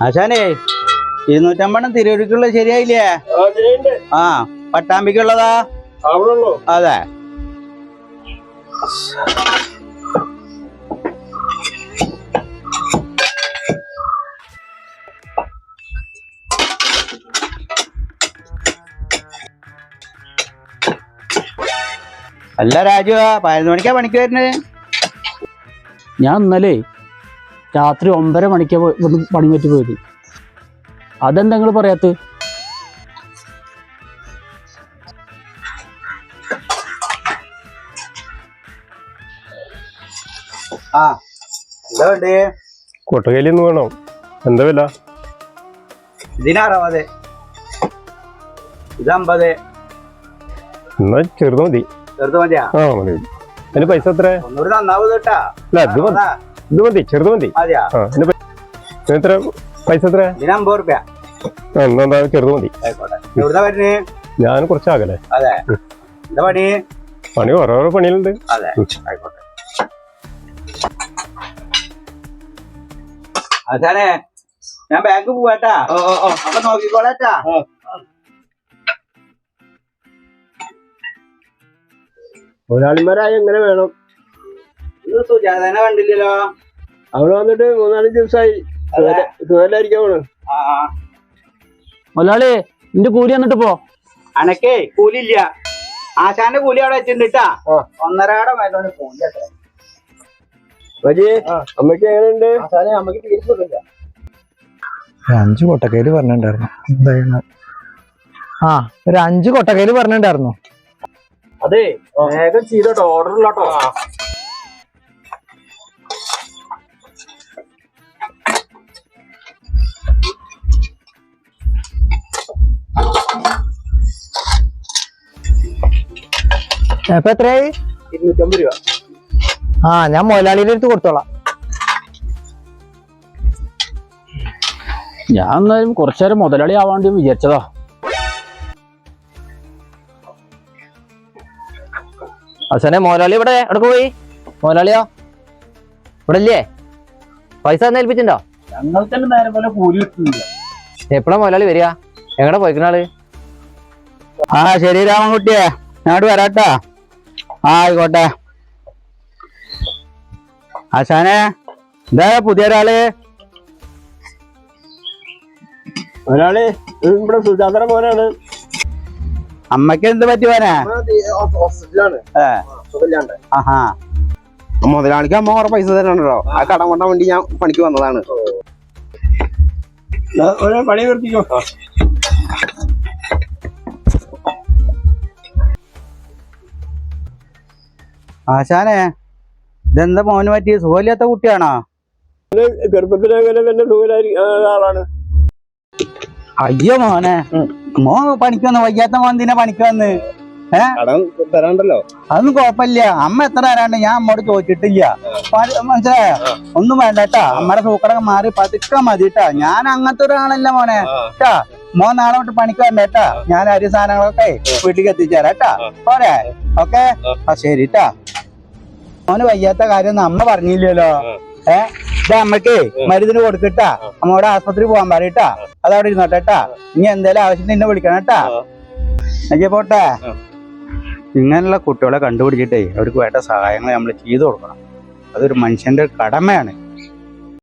ആശാനേ ഇരുന്നൂറ്റമ്പണം തിരൂരിക്കുള്ള ശരിയായില്ലേ? ആ പട്ടാമ്പിക്കുള്ളതാ? അതെ. അല്ല രാജു പതിനൊന്ന് മണിക്കാ പണിക്ക് വരുന്നത്? ഞാൻ ഇന്നലെ രാത്രി ഒമ്പര മണിക്ക് പോയി- ഇവിടുന്ന് പണി പറ്റി പോയത്. അതെന്താ നിങ്ങൾ പറയാത്ത? കൊട്ടകയിലിന്ന് വേണോ. എന്താ വില? ഇതിനാറാവാതെ. ഇതമ്പത്. എന്നാ ചെറുത് മതി. ചെറുത് മതിയാ? ആ മതി. അതിന് പൈസ എത്ര ഒന്നുകൂടി നന്നാവും കേട്ടാ അല്ല അത് മതി. ഇത് മതി ചെറുത് മതി. എത്ര? പൈസ എത്ര? ഇതിന് അമ്പത് റുപ്യ എന്നാ എന്താ ചെറുത് മതി. ഞാൻ കുറച്ചാകലേ. അതെ. എന്താ പണി? പണി ഓരോരോ പണിയിലുണ്ട് അതെ ആയിക്കോട്ടെ. അതെ ഞാൻ ബാങ്ക് പോവാട്ടാ അപ്പൊ നോക്കിക്കോളാട്ടാ ഒരാളിമാരായി എങ്ങനെ വേണം? സുജാതനെ കണ്ടില്ലല്ലോ? അവൾ വന്നിട്ട് മൂന്നാലഞ്ച് ദിവസമായി സുഖമല്ലായിരിക്കും സുഖലായിരിക്കും അവൾ. മുതലാളി നിന്റെ കൂലി എന്നിട്ട് പോ. അനക്കേ കൂലി ഇല്ല ആശാന്റെ കൂലി അവിടെ വെച്ചിട്ടുണ്ട്. ഒന്നരാടെ മേലോണ്ട് കൂലി അത്ര മതി അമ്മയ്ക്ക് എങ്ങനെയുണ്ട്? ആശാനെ നമുക്ക് തീർച്ചില്ല അഞ്ച് കൊട്ടക്കയിൽ പറഞ്ഞിട്ടുണ്ടായിരുന്നു. എന്തായിരുന്നു? ആ ഒരു അഞ്ച് കൊട്ടക്കയിൽ പറഞ്ഞിട്ടുണ്ടായിരുന്നു. അതെ വേഗം ചെയ്തോട്ടോ ഓർഡർ ഉള്ളോട്ടോ ഇപ്പൊ എത്രയായി ഇരുന്നൂറ്റമ്പത് രൂപ. ആ ഞാൻ മുതലാളിയുടെ അടുത്ത് കൊടുത്തോളാം. ഞാൻ എന്നാലും കുറച്ചേരം മുതലാളി ആവാണ്ടി വിചാരിച്ചതാ. അവസാനെ മുതലാളി ഇവിടെ എവിടെ പോയി? മോലാളിയോ? ഇവിടെ ഇല്ലേ പൈസ തന്നെ ഏൽപ്പിച്ചിട്ടുണ്ടോ? ഞങ്ങൾ തന്നെ നേരം പോലെ കൂലി കിട്ടുന്നില്ല. എപ്പോഴാ മുതലാളി വരിക? എങ്ങടെ പോയിക്കണാൾ? ആ ശരി രാമൻകുട്ടിയെ. ഞാട് വരാട്ടാ. ആയിക്കോട്ടെ. ആശാനെ എന്താ പുതിയ ഒരാൾ ഒരാൾ ഇവിടെ സുജാതര മോനാണ്. അമ്മയ്ക്ക് എന്ത് പറ്റി പോനെ ആഹാ. മുതലാളിക്ക് അമ്മ കുറെ പൈസ തരാണല്ലോ ആ കടം കൊണ്ടാൻ വേണ്ടി ഞാൻ പണിക്ക് വന്നതാണ്. പണി നിർത്തിക്കോ. ആശാനെ ഇതെന്താ മോന് പറ്റി സുഖമില്ലാത്ത കുട്ടിയാണോ? ഗർഭത്തിന് അങ്ങനെ തന്നെ ആളാണ് അയ്യോ മോനെ. മോ പണിക്ക് വന്ന്. വയ്യാത്ത മോൻ തന്നെ പണിക്ക് വന്ന്? തരാണ്ടല്ലോ. അതൊന്നും കുഴപ്പമില്ല. അമ്മ എത്ര തരാണ്ട്? ഞാൻ അമ്മോട് ചോദിച്ചിട്ടില്ല. മനസ്സിലായോ? ഒന്നും വേണ്ട കേട്ടാ. അമ്മയുടെ സൂക്കടൊക്കെ മാറി പതുക്കെ മതി കേട്ടാ. ഞാൻ അങ്ങനത്തെ ഒരാളല്ല മോനെ. കേട്ടാ. മോൻ നാളെ തൊട്ട് പണിക്ക് വേണ്ട കേട്ടാ. ഞാൻ അരി സാധനങ്ങളൊക്കെ വീട്ടിലേക്ക് എത്തിച്ചേരാം കേട്ടാ. പോരെ. ഓക്കെ. ആ ശരി ട്ടാ മോന് വയ്യാത്ത കാര്യം അമ്മ പറഞ്ഞില്ലല്ലോ. ഏ? ഇത് അമ്മയ്ക്ക് മരുന്നിന് കൊടുക്കട്ടാ. അമ്മയുടെ ആസ്പത്രി പോകാൻ പറയട്ടാ. അതവിടെ ഇരുന്നോട്ടെ കേട്ടാ ഇനി എന്തായാലും ആവശ്യത്തിന് നിന്നെ വിളിക്കണം കേട്ടാ. അയ്യ പോട്ടെ. ഇങ്ങനെയുള്ള കുട്ടികളെ കണ്ടുപിടിച്ചിട്ടേ അവർക്ക് വേണ്ട സഹായങ്ങൾ നമ്മൾ ചെയ്തു കൊടുക്കണം. അതൊരു മനുഷ്യന്റെ കടമയാണ്.